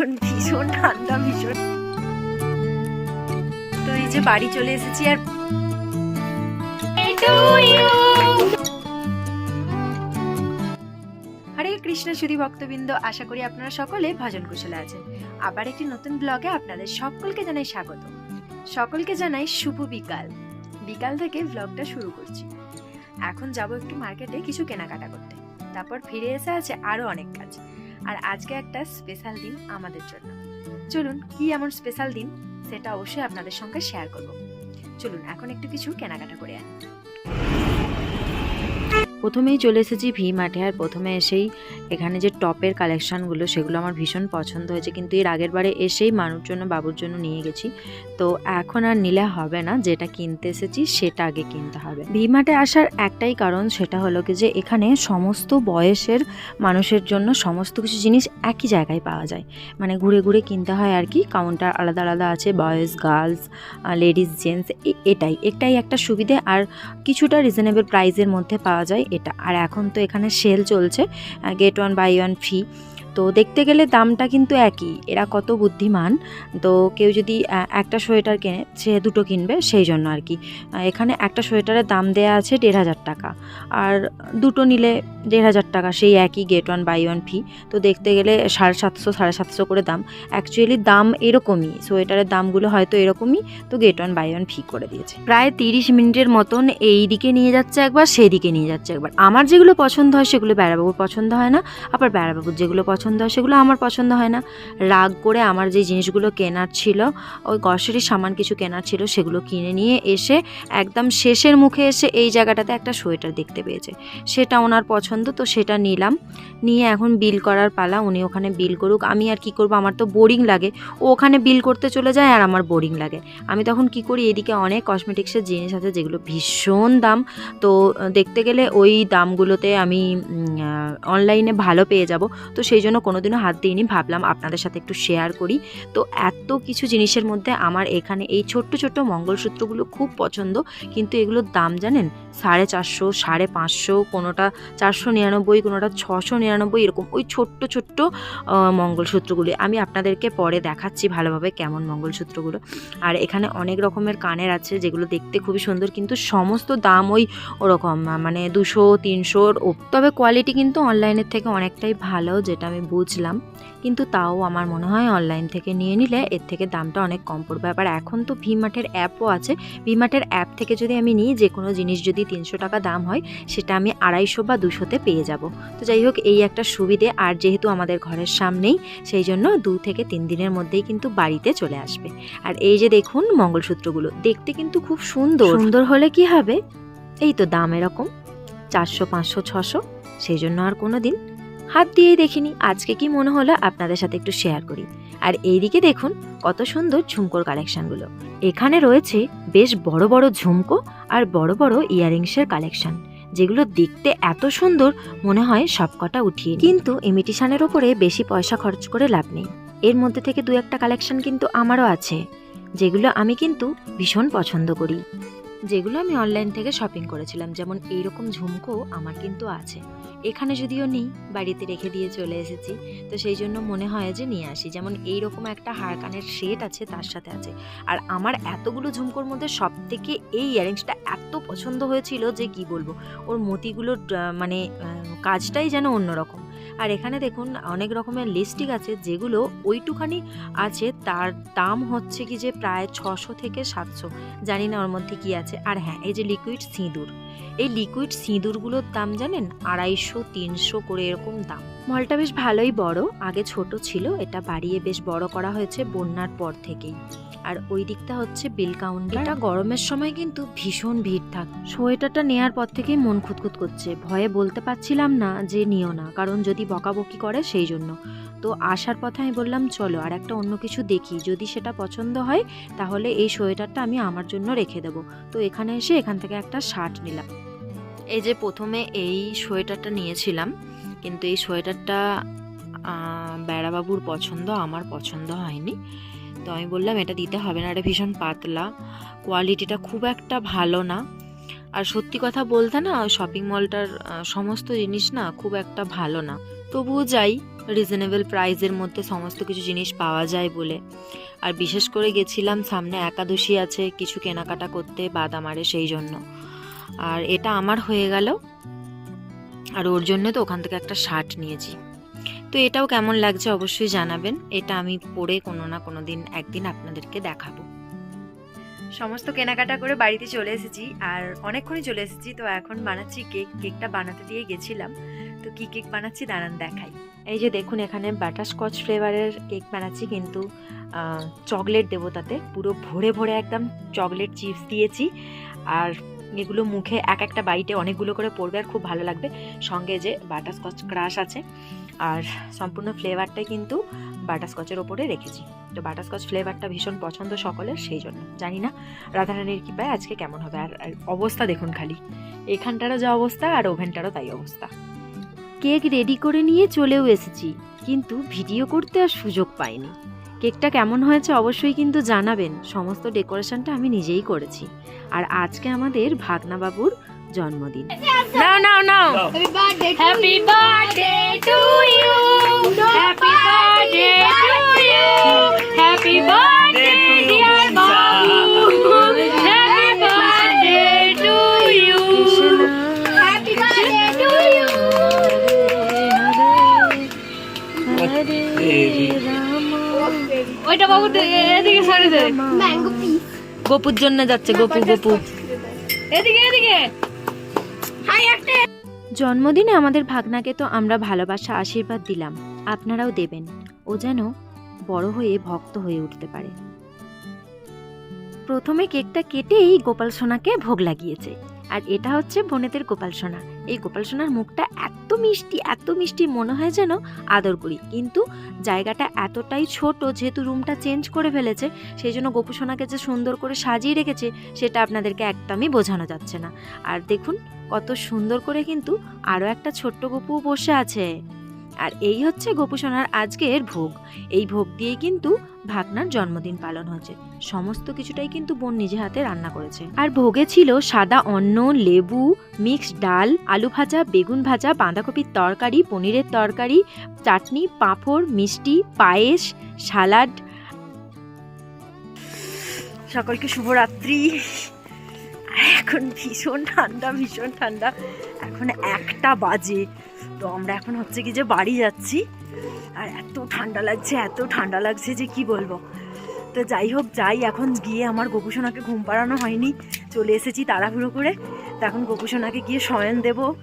এখন ভীষণ ঠান্ডা, ভীষণ। তো এই যে বাড়ি চলে এসেছি আর হরে কৃষ্ণ সুধী ভক্তবৃন্দ, আশা করি আপনারা সকলে ভজন কুশলে আছেন। আবার একটি নতুন ব্লগে আপনাদের সকলকে জানাই স্বাগত। সকলকে জানাই শুভ বিকাল। বিকাল থেকে ব্লগটা শুরু করছি। এখন যাব একটু মার্কেটে কিছু কেনাকাটা করতে। তারপর ফিরে এসে আছে আরও অনেক কাজ। আর আজকে একটা স্পেশাল দিন আমাদের জন্য। চলুন, কি এমন স্পেশাল দিন সেটা অবশ্যই আপনাদের সঙ্গে শেয়ার করব। চলুন, এখন একটু কিছু কেনাকাটা করে আনি। প্রথমেই চলে এসেছি ভি মাঠে আর প্রথমে এসেই এখানে যে টপের কালেকশানগুলো সেগুলো আমার ভীষণ পছন্দ হয়েছে। কিন্তু এর আগের বারে এসেই মানুষ জন্য, বাবুর জন্য নিয়ে গেছি। তো এখন আর নিলে হবে না, যেটা কিনতে এসেছি সেটা আগে কিনতে হবে। ভি মার্টে আসার একটাই কারণ সেটা হলো কি যে এখানে সমস্ত বয়সের মানুষের জন্য সমস্ত কিছু জিনিস একই জায়গায় পাওয়া যায়। মানে ঘুরে ঘুরে কিনতে হয় আর কি, কাউন্টার আলাদা আলাদা আছে, বয়েজ, গার্লস লেডিস, জেন্টস এটাই। এটাই একটা সুবিধে আর কিছুটা রিজনেবল প্রাইসের মধ্যে পাওয়া যায়। এটা। আর এখন তো এখানে সেল চলছে get one buy one free তো দেখতে গেলে দামটা কিন্তু একই। এরা কত বুদ্ধিমান, তো কেউ যদি একটা সোয়েটার কেনে, সে দুটো কিনবে সেই জন্য আর কি। এখানে একটা সোয়েটারের দাম দেয়া আছে দেড় হাজার টাকা। আর দুটো নিলে দেড় হাজার টাকা, সেই একই get one buy one free তো দেখতে গেলে সাড়ে সাতশো সাড়ে সাতশো করে দাম। অ্যাকচুয়ালি দাম এরকমই, সোয়েটারের দামগুলো হয়তো এরকমই, তো get one buy one free করে দিয়েছে। প্রায় তিরিশ মিনিটের মতন এই দিকে নিয়ে যাচ্ছে একবার, সেই দিকে নিয়ে যাচ্ছে একবার। আমার যেগুলো পছন্দ হয় সেগুলো বেড়াবাবুর পছন্দ হয় না, আবার বেড়াবাবুর যেগুলো পছন্দ হয়, সেগুলো আমার পছন্দ হয় না। রাগ করে আমার যে জিনিসগুলো কেনার ছিল, ওই গ্রসারির সামান কিছু কেনার ছিল, সেগুলো কিনে নিয়ে এসে একদম শেষের মুখে এসে এই জায়গাটাতে একটা সোয়েটার দেখতে পেয়েছে। সেটা ওনার পছন্দ, তো সেটা নিলাম। নিয়ে এখন বিল করার পালা, উনি ওখানে বিল করুক। আমি আর কি করব? আমার তো বোরিং লাগে। ও ওখানে বিল করতে চলে যায় আর আমার বোরিং লাগে। আমি তখন কি করি? এদিকে অনেক কসমেটিক্সের জিনিস আছে, যেগুলো ভীষণ দাম। তো দেখতে গেলে ওই দামগুলোতে আমি অনলাইনে ভালো পেয়ে যাব। তো সেই জন্য কোনোদিনও হাত দিইনি। ভাবলাম আপনাদের সাথে একটু শেয়ার করি। তো এত কিছু জিনিসের মধ্যে আমার এখানে এই ছোট্ট ছোট্ট মঙ্গলসূত্রগুলো খুব পছন্দ। কিন্তু এগুলোর দাম জানেন? সাড়ে চারশো, সাড়ে পাঁচশো, কোনোটা চারশো নিরানব্বই, কোনোটা ছশো নিরানব্বই, এরকম ওই ছোট্ট ছোট্ট মঙ্গলসূত্রগুলি। আমি আপনাদেরকে পরে দেখাচ্ছি ভালোভাবে কেমন মঙ্গলসূত্রগুলো। আর এখানে অনেক রকমের কানের আছে, যেগুলো দেখতে খুবই সুন্দর, কিন্তু সমস্ত দাম ওই ওরকম মানে দুশো তিনশোর তবে কোয়ালিটি কিন্তু অনলাইনের থেকে অনেকটাই ভালো, যেটা আমি বুঝলাম। কিন্তু তাও আমার মনে হয় অনলাইন থেকে নিয়ে নিলে এর থেকে দামটা অনেক কম পড়বে। আবার এখন তো ভিমার্টের অ্যাপও আছে। ভিমার্টের অ্যাপ থেকে যদি আমি নিই যে কোনো জিনিস যদি তিনশো টাকা দাম হয় সেটা আমি আড়াইশো বা দুশোতে পেয়ে যাব। তো যাই হোক এই একটা সুবিধে আর যেহেতু আমাদের ঘরের সামনেই সেই জন্য দু থেকে তিন দিনের মধ্যেই কিন্তু বাড়িতে চলে আসবে। আর এই যে দেখুন মঙ্গলসূত্রগুলো দেখতে কিন্তু খুব সুন্দর। সুন্দর হলে কি হবে? এই তো দাম এরকম চারশো পাঁচশো ছশো সেই জন্য আর কোনো দিন হাত দিয়েই দেখিনি। আজকে কি মনে হলো আপনাদের সাথে একটু শেয়ার করি? আর এইদিকে দেখুন, কত সুন্দর ঝুমকোর কালেকশনগুলো এখানে রয়েছে বেশ বড় বড় ঝুমকো আর বড় বড় ইয়ারিংসের কালেকশন যেগুলো দেখতে এত সুন্দর মনে হয় সবকটা উঠিয়ে কিন্তু ইমিটেশনের ওপরে বেশি পয়সা খরচ করে লাভ নেই। এর মধ্যে থেকে দু একটা কালেকশন কিন্তু আমারও আছে, যেগুলো আমি কিন্তু ভীষণ পছন্দ করি। যেগুলো আমি অনলাইন থেকে শপিং করেছিলাম, যেমন এইরকম ঝুমকো আমার কিন্তু আছে। এখানে যদিও নেই, বাড়িতে রেখে দিয়ে চলে এসেছি। তো সেই জন্য মনে হয় যে নিয়ে আসি। যেমন এইরকম একটা হাড়কানের সেট আছে, তার সাথে আছে। আর আমার এতগুলো ঝুমকোর মধ্যে সব থেকে এই ইয়ারিংসটা এত পছন্দ হয়েছিল যে কি বলব? ওর মতিগুলোর মানে কাজটাই যেন অন্যরকম। আর এখানে দেখুন অনেক রকমের লিপস্টিক আছে, যেগুলো ওইটুখানি আছে, তার দাম হচ্ছে কি যে প্রায় ছশো থেকে সাতশো, জানি না ওর মধ্যে কী আছে। আর হ্যাঁ এই যে লিকুইড সিঁদুর, এই লিকুইড সিঁদুরগুলোর দাম জানেন? আড়াইশো, তিনশো করে এরকম দাম। মলটা বেশ ভালোই বড়। আগে ছোট ছিল, এটা বাড়িয়ে বেশ বড় করা হয়েছে বন্যার পর থেকেই। আর ওই দিকটা হচ্ছে বিল এটা গরমের সময় কিন্তু ভীষণ ভিড় থাক। সোয়েটারটা নেয়ার পর থেকেই মন খুঁতখুত করছে। ভয়ে বলতে পারছিলাম না যে নিও না, কারণ যদি বকাবকি করে সেই জন্য। তো আসার পথে আমি বললাম, চলো, আর একটা অন্য কিছু দেখি। যদি সেটা পছন্দ হয়, তাহলে এই সোয়েটারটা আমি আমার জন্য রেখে দেবো। তো এখানে এসে এখান থেকে একটা শার্ট নিলাম। এই যে প্রথমে এই সোয়েটারটা নিয়েছিলাম কিন্তু এই সোয়েটারটা বেড়াবাবুর পছন্দ, আমার পছন্দ হয়নি। তো আমি বললাম, এটা দিতে হবে না, এটা ভীষণ পাতলা। কোয়ালিটিটা খুব একটা ভালো না। আর সত্যি কথা বলতে না শপিং মলটার সমস্ত জিনিস না খুব একটা ভালো না। তবুও যাই রিজনেবল প্রাইজের মধ্যে সমস্ত কিছু জিনিস পাওয়া যায় বলে। আর বিশেষ করে গেছিলাম, সামনে একাদশী আছে, কিছু কেনাকাটা করতে বাদামারে সেই জন্য। আর এটা আমার হয়ে গেল। আর ওর জন্য তো ওখান থেকে একটা শার্ট নিয়েছি। তো এটাও কেমন লাগছে অবশ্যই জানাবেন। এটা আমি পরে কোনো না কোনো দিন একদিন আপনাদেরকে দেখাবো। সমস্ত কেনাকাটা করে বাড়িতে চলে এসেছি আর অনেকক্ষণই চলে এসেছি তো এখন বানাচ্ছি কেক। কেকটা বানাতে দিয়ে গেছিলাম তো কি কেক বানাচ্ছি দাঁড়ান দেখাই। এই যে দেখুন এখানে বাটারস্কচ ফ্লেভারের কেক বানাচ্ছি কিন্তু চকলেট দেবো তাতে। পুরো ভরে ভরে একদম চকলেট চিপস দিয়েছি। আর এগুলো মুখে এক একটা বাইটে অনেকগুলো করে পড়বে আর খুব ভালো লাগবে। সঙ্গে যে বাটারস্কচ ক্রাশ আছে, আর সম্পূর্ণ ফ্লেভারটাই কিন্তু বাটারস্কচের ওপরে রেখেছি। তো বাটারস্কচ ফ্লেভারটা ভীষণ পছন্দ সকলের, সেই জন্য। জানি না রাধারানীর কৃপায় আজকে কেমন হবে আর অবস্থা দেখুন খালি। এখানটারও যা অবস্থা আর ওভেনটারও তাই অবস্থা। কেক রেডি করে নিয়ে চলেও এসেছি, কিন্তু ভিডিও করতে আর সুযোগ পাইনি। কেকটা কেমন হয়েছে অবশ্যই কিন্তু জানাবেন। সমস্ত ডেকোরেশনটা আমি নিজেই করেছি। আর আজকে আমাদের ভাগনাবাবুর জন্মদিন। Thank you. ওইটা বাবু এদিকে সরে দে। Mango piece. গপুর জন্য যাচ্ছে গপু গপু। এদিকে এদিকে। Hi, একটা। জন্মদিনে আমাদের ভাগনাকে তো আমরা ভালোবাসা আশীর্বাদ দিলাম। আপনারাও দেবেন। ও যেন বড় হয়ে ভক্ত হয়ে উঠতে পারে। প্রথমে কেকটা কেটেই গোপাল সোনাকে ভোগ লাগিয়েছে। আর এটা হচ্ছে বোনেদের গোপাল সোনা। এই গোপাল সোনার মুখটা এত মিষ্টি এত মিষ্টি মনে হয় যেন আদর করি। কিন্তু জায়গাটা এতটাই ছোট যেহেতু রুমটা চেঞ্জ করে ফেলেছে, সেই জন্য গোপু সোনাকে যে সুন্দর করে সাজিয়ে রেখেছে, সেটা আপনাদেরকে একদমই বোঝানো যাচ্ছে না। আর দেখুন, কত সুন্দর করে কিন্তু আরও একটা ছোট্ট গপু বসে আছে। আর এই হচ্ছে গোপু সোনার আজকের ভোগ। এই ভোগ দিয়েই কিন্তু ভাগনার জন্মদিন পালন হয়েছে। সমস্ত কিছুটাই কিন্তু বোন নিজে হাতে রান্না করেছে। আর ভোগে ছিল সাদা অন্ন, লেবু, মিক্সড ডাল, আলু ভাজা, বেগুন ভাজা, বাঁধাকপির তরকারি, পনিরের তরকারি, চাটনি, পাঁপড়, মিষ্টি, পায়েস, সালাড। সকলকে শুভরাত্রি। এখন ভীষণ ঠান্ডা ভীষণ ঠান্ডা। এখন একটা বাজে। তো আমরা এখন হচ্ছে কি যে বাড়ি যাচ্ছি। আর এত ঠান্ডা লাগছে, এত ঠান্ডা লাগছে যে কি বলব? তো যাই হোক, যাই, এখন গিয়ে আমার গোপুসোনাকে ঘুম পাড়ানো হয়নি। চলে এসেছি তাড়াহুড়ো করে। তো এখন গোপুসোনাকে গিয়ে শয়ন দেব।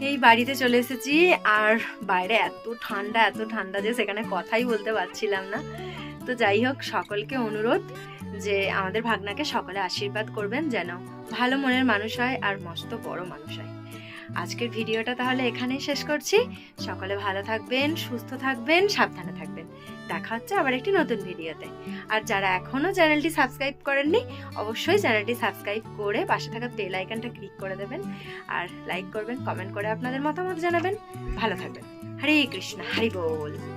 এই বাড়িতে চলে এসেছি। আর বাইরে এত ঠান্ডা এত ঠান্ডা যে সেখানে কথাই বলতে পারছিলাম না। তো যাই হোক, সকলকে অনুরোধ যে আমাদের ভাগনাকে সকলে আশীর্বাদ করবেন যেন ভালো মনের মানুষ হয় আর মস্ত বড় মানুষ হয়। আজকের ভিডিওটা তাহলে এখানেই শেষ করছি। সকলে ভালো থাকবেন, সুস্থ থাকবেন, সাবধানে থাকবেন। দেখা হচ্ছে আবার একটি নতুন ভিডিওতে। আর যারা এখনও চ্যানেলটি সাবস্ক্রাইব করেননি, অবশ্যই চ্যানেলটি সাবস্ক্রাইব করে পাশে থাকা বেল আইকনটা ক্লিক করে দেবেন। আর লাইক করবেন, কমেন্ট করে আপনাদের মতামত জানাবেন। ভালো থাকবেন। হরে কৃষ্ণ, হরি বল।